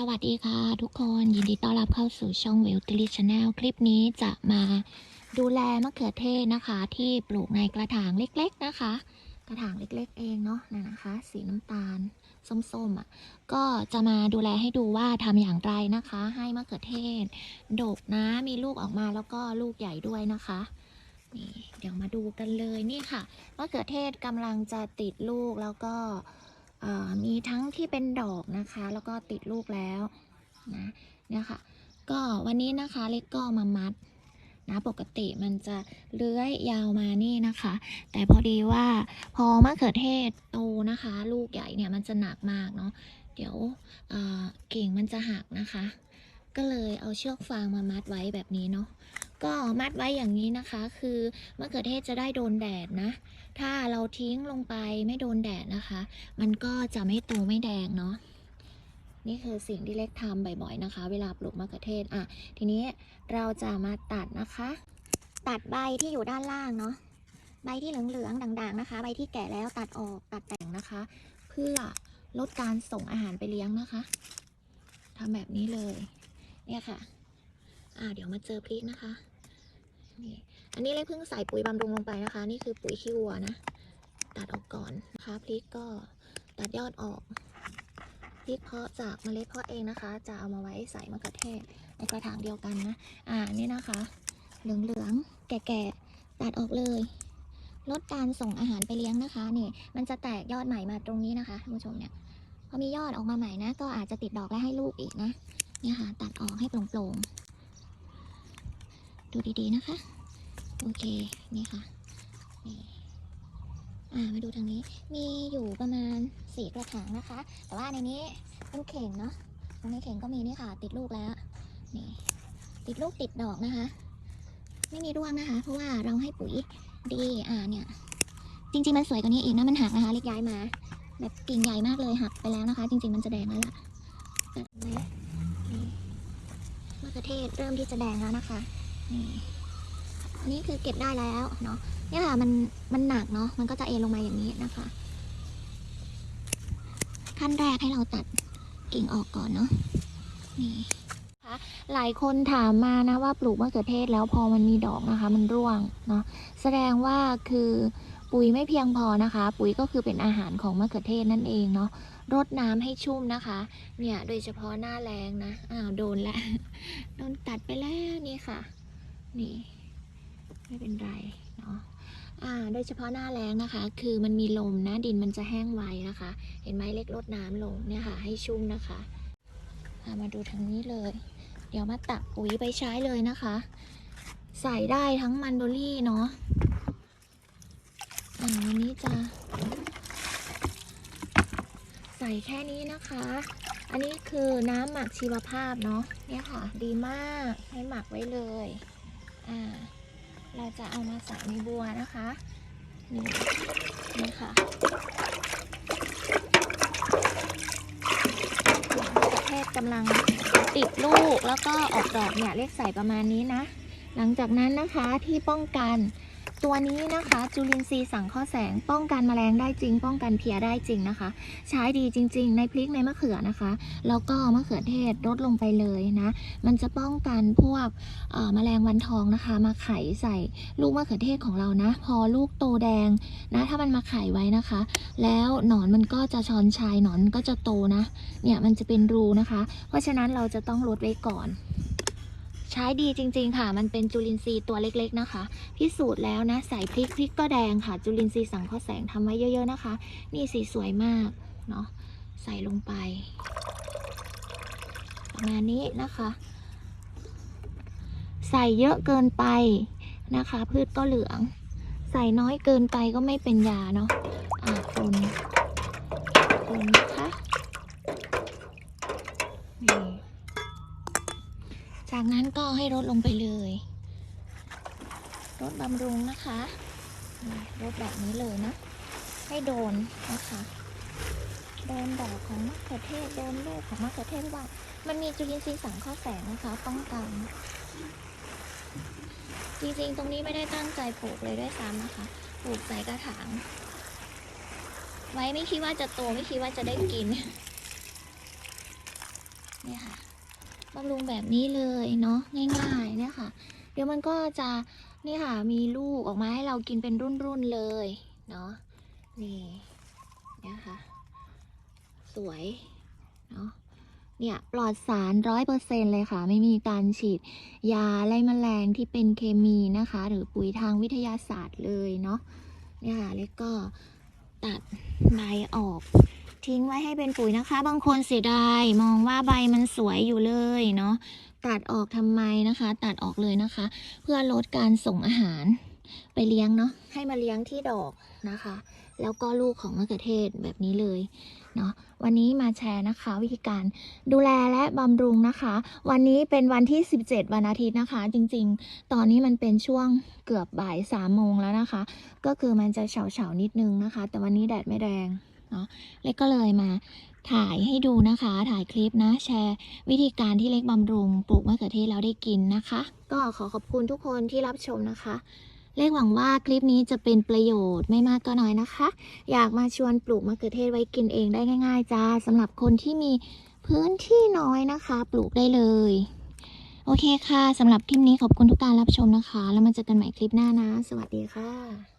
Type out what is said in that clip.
สวัสดีค่ะทุกคนยินดีต้อนรับเข้าสู่ช่อง w e l t i l y Channel คลิปนี้จะมาดูแลมะเขือเทศนะคะ ที่ปลูกในกระถางเล็กๆนะคะ กระถางเล็กๆ เองเนาะนะนะคะ สีน้ำตาลส้มๆอะก็จะมาดูแลให้ดูว่าทำอย่างไรนะคะ ให้มะเขือเทศดกนะมีลูกออกมาแล้วก็ลูกใหญ่ด้วยนะคะนี่เดี๋ยวมาดูกันเลยนี่ค่ะมะเขือเทศกำลังจะติดลูกแล้วก็ มีทั้งที่เป็นดอกนะคะ แล้วก็ติดลูกแล้วนะเนี่ยค่ะ ก็วันนี้นะคะเล็กก็มามัดนะปกติมันจะเลื้อยยาวมานี่นะคะ แต่พอดีว่าพอมะเขือเทศโตนะคะ ลูกใหญ่เนี่ยมันจะหนักมากเนาะเดี๋ยวอ่ากิ่งมันจะหักนะคะ ก็เลยเอาเชือกฟางมามัดไว้แบบนี้เนาะ ก็มัดไว้อย่างนี้นะคะ คือมะเขือเทศจะได้โดนแดดนะ ถ้าเราทิ้งลงไปไม่โดนแดดนะคะ มันก็จะไม่โตไม่แดงเนาะนี่คือสิ่งที่เล็กทำบ่อยๆนะคะ เวลาปลูกมะเขือเทศอะทีนี้เราจะมาตัดนะคะ ตัดใบที่อยู่ด้านล่างเนาะใบที่เหลืองๆด่างๆนะคะ ใบที่แก่แล้วตัดออกตัดแต่งนะคะ เพื่อลดการส่งอาหารไปเลี้ยงนะคะทำแบบนี้เลย เนี่ยค่ะ อ่า เดี๋ยวมาเจอพริกนะคะ นี่อันนี้เล็กเพิ่งใส่ปุ๋ยบำรุงลงไปนะคะ นี่คือปุ๋ยขี้วัวนะ ตัดออกก่อนนะคะพริกก็ตัดยอดออกพริกเพาะจากเมล็ดเพาะเองนะคะ จะเอามาไว้ใส่มะเขือเทศในกระถางเดียวกันนะ อ่า นี่นะคะ เหลืองๆ แก่ๆ ตัดออกเลย ลดการส่งอาหารไปเลี้ยงนะคะ นี่ มันจะแตกยอดใหม่มาตรงนี้นะคะท่านผู้ชมเนี่ย พอมียอดออกมาใหม่นะ ก็อาจจะติดดอกและให้ลูกอีกนะ เนี่ยค่ะ ตัดออกให้โปร่งๆ ดูดีๆนะคะ โอเค นี่ค่ะนี่อ่ามาดูทางนี้ มีอยู่ประมาณสี่กระถางนะคะ แต่ว่าในนี้เป็นเข่งเนาะตรงในเข่งก็มีนี่ค่ะ ติดลูกแล้ว นี่ ติดลูกติดดอกนะคะ ไม่มีร่วงนะคะ เพราะว่าเราให้ปุ๋ยดีอ่าเนี่ย จริงๆมันสวยกว่านี้อีกนะ มันหักนะคะ เล็กย้ายมา แบบกิ่งใหญ่มากเลยหักไปแล้วนะคะ จริง ๆมันจะแดงแล้วล่ะตัดไหมนี่มะเขือเทศเริ่มที่จะแดงแล้วนะคะ นี่อันนี้คือเก็บได้แล้วเนาะเนี่ยค่ะมันมันหนักเนาะมันก็จะเอลงมาอย่างนี้นะคะ ขั้นแรกให้เราตัดกิ่งออกก่อนเนาะนี่ค่ะหลายคนถามมานะว่าปลูกมะเขือเทศแล้วพอมันมีดอกนะคะ มันร่วงเนาะแสดงว่าคือปุ๋ยไม่เพียงพอนะคะ ปุ๋ยก็คือเป็นอาหารของมะเขือเทศนั่นเองเนาะรดน้ำให้ชุ่มนะคะ เนี่ยโดยเฉพาะหน้าแรงนะอ้าวโดนแล้วโดนตัดไปแล้วนี่ค่ะ นี่ไม่เป็นไรเนาะอ่าโดยเฉพาะหน้าแล้งนะคะ คือมันมีลมนะดินมันจะแห้งไวนะคะ เห็นไหมเล็กลดน้ำลงเนี่ยค่ะ ให้ชุ่มนะคะามาดูทางนี้เลย เดี๋ยวมาตักปุ๋ยไปใช้เลยนะคะ ใส่ได้ทั้งมันโดลี่เนาะอ่าวันนี้จะ ใส่แค่นี้นะคะ อันนี้คือน้ำหมักชีวภาพเนาะเนี่ยค่ะ ดีมากให้หมักไว้เลย อ่า เราจะเอามาใส่ในบัวนะคะ นี่นี่ค่ะเทศกำลังติดลูกแล้วก็ออกดอกเนี่ยเรียกใส่ประมาณนี้นะ หลังจากนั้นนะคะที่ป้องกัน ตัวนี้นะคะ จุลินทรีย์สังเคราะห์แสง ป้องกันแมลงได้จริง ป้องกันเพียได้จริงนะคะ ใช้ดีจริง ๆ ในพริกในมะเขือนะคะ แล้วก็มะเขือเทศลดลงไปเลยนะ มันจะป้องกันพวกแมลงวันทองนะคะ มาไข่ใส่ลูกมะเขือเทศของเรานะ พอลูกโตแดงนะ ถ้ามันมาไข่ไว้นะคะ แล้วหนอนมันก็จะชอนชัยหนอนก็จะโตนะ เนี่ยมันจะเป็นรูนะคะ เพราะฉะนั้นเราจะต้องลดไว้ก่อน ช้ดีจริง ๆ ค่ะ มันเป็นจุลินทรีย์ตัวเล็กๆนะคะ พิสูจน์แล้วนะใส่พริกพริกก็แดงค่ะ จุลินทรีย์สังเคราะห์แสงทำไว้เยอะ ๆ นะคะ นี่สีสวยมากเนาะใส่ลงไป ประมาณนี้นะคะ ใส่เยอะเกินไปนะคะ พืชก็เหลือง ใส่น้อยเกินไปก็ไม่เป็นยาเนาะอ่าคนคนนะคะนี่ จากนั้นก็ให้รดลงไปเลยรดบำรุงนะคะรดแบบนี้เลยนะ ให้โดนนะคะ โดนดอกของมะเขือเทศโดนลูกของมะเขือเทศว่า มันมีจุลินทรีย์สังเคราะห์แสงนะคะป้องกันจริงๆ ตรงนี้ไม่ได้ตั้งใจปลูกเลยด้วยซ้ำนะคะ ปลูกใส่กระถาง ไว้ไม่คิดว่าจะโตไม่คิดว่าจะได้กิน เนี่ยค่ะ บำรุงแบบนี้เลยเนาะง่ายๆเนี่ยค่ะ เดี๋ยวมันก็จะนี่ค่ะมีลูกออกมาให้เรากินเป็นรุ่นๆเลยเนาะนี่เนี่ยค่ะ สวยเนาะเนี่ยปลอดสารร้อยเปอร์เซ็นเลยค่ะ ไม่มีการฉีด ยาไล่แมลงที่เป็นเคมีนะคะ หรือปุ๋ยทางวิทยาศาสตร์เลยเนาะเนี่ยค่ะแล้วก็ตัดใบออก ทิ้งไว้ให้เป็นปุ๋ยนะคะ บางคนเสียดายมองว่าใบมันสวยอยู่เลยเนาะตัดออกทำไมนะคะ ตัดออกเลยนะคะ เพื่อลดการส่งอาหารไปเลี้ยงเนาะให้มาเลี้ยงที่ดอกนะคะ แล้วก็ลูกของมะเขือเทศแบบนี้เลยเนาะวันนี้มาแชร์นะคะ วิธีการดูแลและบำรุงนะคะ วันนี้เป็นวันที่ 17 วันอาทิตย์นะคะ จริงๆ ตอนนี้มันเป็นช่วงเกือบบ่ายสามโมงแล้วนะคะ ก็คือมันจะเฉาเฉาๆนิดนึงนะคะ แต่วันนี้แดดไม่แรง เนาะเล็กก็เลยมาถ่ายให้ดูนะคะ ถ่ายคลิปนะ แชร์ วิธีการที่เล็กบำรุงปลูกมะเขือเทศแล้วได้กินนะคะ ก็ขอขอบคุณทุกคนที่รับชมนะคะ เล็กหวังว่าคลิปนี้จะเป็นประโยชน์ไม่มากก็น้อยนะคะ อยากมาชวนปลูกมะเขือเทศไว้กินเองได้ง่าย ๆจ้าสำหรับคนที่มีพื้นที่น้อยนะคะ ปลูกได้เลย โอเคค่ะสำหรับคลิปนี้ขอบคุณทุกการรับชมนะคะ แล้วมาเจอกันใหม่คลิปหน้านะ สวัสดีค่ะ